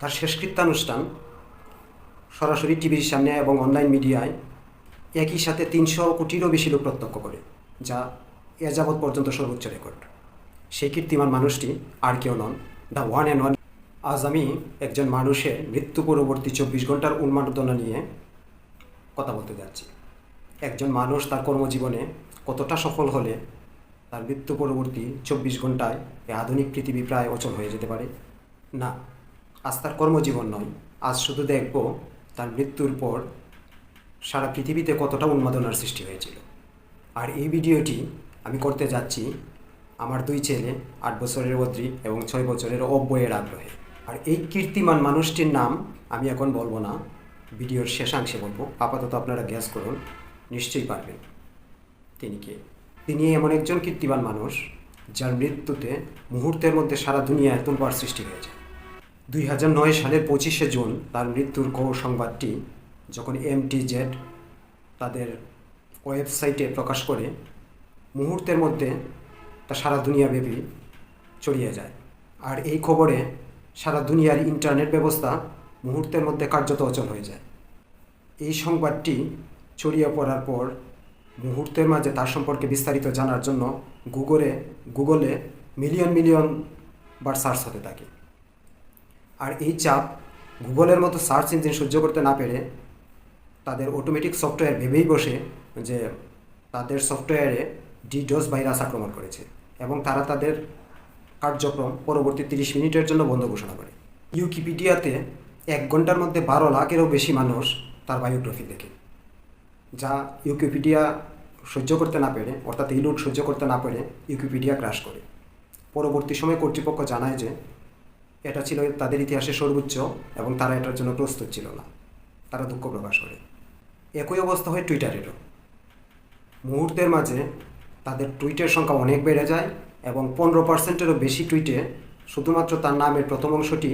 তার শেষকৃত্যানুষ্ঠান সরাসরি টিভির সামনে এবং অনলাইন মিডিয়ায় একই সাথে তিনশো কোটিরও বেশি লোক প্রত্যক্ষ করে, যা এ যাবৎ পর্যন্ত সর্বোচ্চ রেকর্ড। সেই কীর্তিমান মানুষটি আর কেউ নন, দ্য ওয়ান অ্যান্ড ওয়ান। আজ আমি একজন মানুষের মৃত্যু পরবর্তী চব্বিশ ঘণ্টার উন্মাদনা নিয়ে কথা বলতে যাচ্ছি। একজন মানুষ তার কর্মজীবনে কতটা সফল হলে তার মৃত্যু পরবর্তী চব্বিশ ঘন্টায় এই আধুনিক পৃথিবী প্রায় অচল হয়ে যেতে পারে? না। আজ তার কর্মজীবন নয়। আজ শুধু দেখব তার মৃত্যুর পর সারা পৃথিবীতে কতটা উন্মাদনার সৃষ্টি হয়েছিল। আর এই ভিডিওটি আমি করতে যাচ্ছি আমার দুই ছেলে, আট বছরের অদ্রি এবং ছয় বছরের অব্যয়ের আগ্রহে। আর এই কীর্তিমান মানুষটির নাম আমি এখন বলব না, ভিডিওর শেষাংশে বলব। আপাতত আপনারা গ্যাস করুন, নিশ্চয়ই পারবেন। তিনি কে? তিনি এমন একজন কীর্তিমান মানুষ, যার মৃত্যুতে মুহূর্তের মধ্যে সারা দুনিয়ায় তুলবার সৃষ্টি হয়ে যায়। দুই হাজার নয় সালের পঁচিশে জুন তার মৃত্যুর খবর সংবাদটি যখন এমটি জেড তাদের ওয়েবসাইটে প্রকাশ করে, মুহূর্তের মধ্যে তা সারা দুনিয়াব্যাপী ছড়িয়ে যায়। আর এই খবরে সারা দুনিয়ার ইন্টারনেট ব্যবস্থা মুহূর্তের মধ্যে কার্যত অচল হয়ে যায়। এই সংবাদটি ছড়িয়ে পড়ার পর মুহূর্তের মাঝে তার সম্পর্কে বিস্তারিত জানার জন্য গুগলে গুগলে মিলিয়ন মিলিয়ন বার সার্চ হতে থাকে। আর এই চাপ গুগলের মতো সার্চ ইঞ্জিন সহ্য করতে না পেরে তাদের অটোমেটিক সফটওয়্যার ভেবেই বসে যে তাদের সফটওয়্যারে ডিডোস ভাইরাস আক্রমণ করেছে এবং তারা তাদের কার্যক্রম পরবর্তী তিরিশ মিনিটের জন্য বন্ধ ঘোষণা করে। ইউকিপিডিয়াতে এক ঘণ্টার মধ্যে বারো লাখেরও বেশি মানুষ তার বায়োগ্রাফি দেখে, যা ইউকিপিডিয়া সহ্য করতে না পেরে, অর্থাৎ এই লোড সহ্য করতে না পেরে ইউকিপিডিয়া ক্রাশ করে। পরবর্তী সময়ে কর্তৃপক্ষ জানায় যে এটা ছিল তাদের ইতিহাসে সর্বোচ্চ এবং তারা এটার জন্য প্রস্তুত ছিল না। তারা দুঃখ প্রকাশ করে। একই অবস্থা হয় টুইটারেরও। মুহূর্তের মাঝে তাদের টুইটের সংখ্যা অনেক বেড়ে যায় এবং পনেরো পার্সেন্টেরও বেশি টুইটে শুধুমাত্র তার নামের প্রথম অংশটি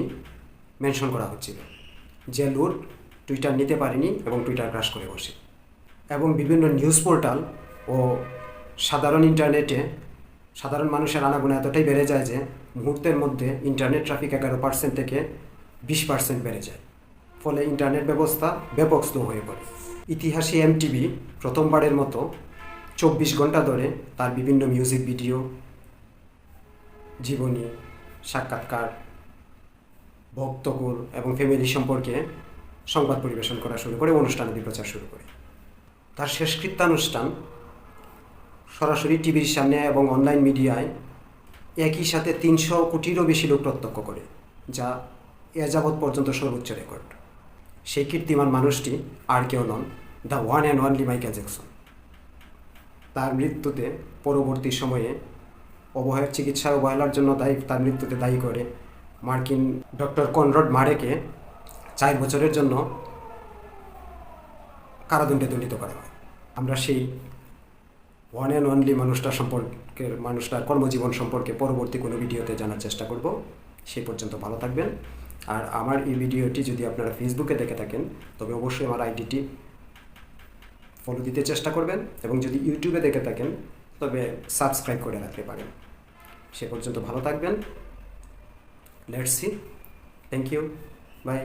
মেনশন করা হচ্ছিল, যে লুট টুইটার নিতে পারেনি এবং টুইটার ক্রাশ করে বসে। এবং বিভিন্ন নিউজ পোর্টাল ও সাধারণ ইন্টারনেটে সাধারণ মানুষের আনাগোনা এতটাই বেড়ে যায় যে মুহূর্তের মধ্যে ইন্টারনেট ট্রাফিক এগারো পার্সেন্ট থেকে বিশ পার্সেন্ট বেড়ে যায়। ফলে ইন্টারনেট ব্যবস্থা ব্যাপক স্লো হয়ে পড়ে। ইতিহাসে এমটিভি প্রথমবারের মতো চব্বিশ ঘণ্টা ধরে তার বিভিন্ন মিউজিক ভিডিও জীবনী, সাক্ষাৎকার, ভক্তকুল এবং ফ্যামিলি সম্পর্কে সংবাদ পরিবেশন করা শুরু করে অনুষ্ঠানাদি প্রচার শুরু করে। তার শেষকৃত্যানুষ্ঠান সরাসরি টিভির সামনে এবং অনলাইন মিডিয়ায় একই সাথে তিনশো কোটিরও বেশি লোক প্রত্যক্ষ করে, যা এ যাবৎ পর্যন্ত সর্বোচ্চ রেকর্ড। সেই কীর্তিমান মানুষটি আর কেউ নন, the one and only Michael Jackson. তার মৃত্যুতে পরবর্তী সময়ে অবহেলার চিকিৎসা অবহেলার জন্য দায়ী, তার মৃত্যুতে দায়ী করে মার্কিন ডক্টর কনরড মারেকে চার বছরের জন্য কারাদণ্ডে দণ্ডিত করা হয়। আমরা সেই ওয়ান অ্যান্ড অনলি মানুষটা সম্পর্কে মানুষটার কর্মজীবন সম্পর্কে পরবর্তী কোনো ভিডিওতে জানার চেষ্টা করব। সেই পর্যন্ত ভালো থাকবেন। আর আমার এই ভিডিওটি যদি আপনারা ফেসবুকে দেখে থাকেন, তবে অবশ্যই আমার আইডিটি ফলো দিতে চেষ্টা করবেন এবং যদি ইউটিউবে দেখে থাকেন, তবে সাবস্ক্রাইব করে রাখতে পারেন। সে পর্যন্ত ভালো থাকবেন। Let's see thank you bye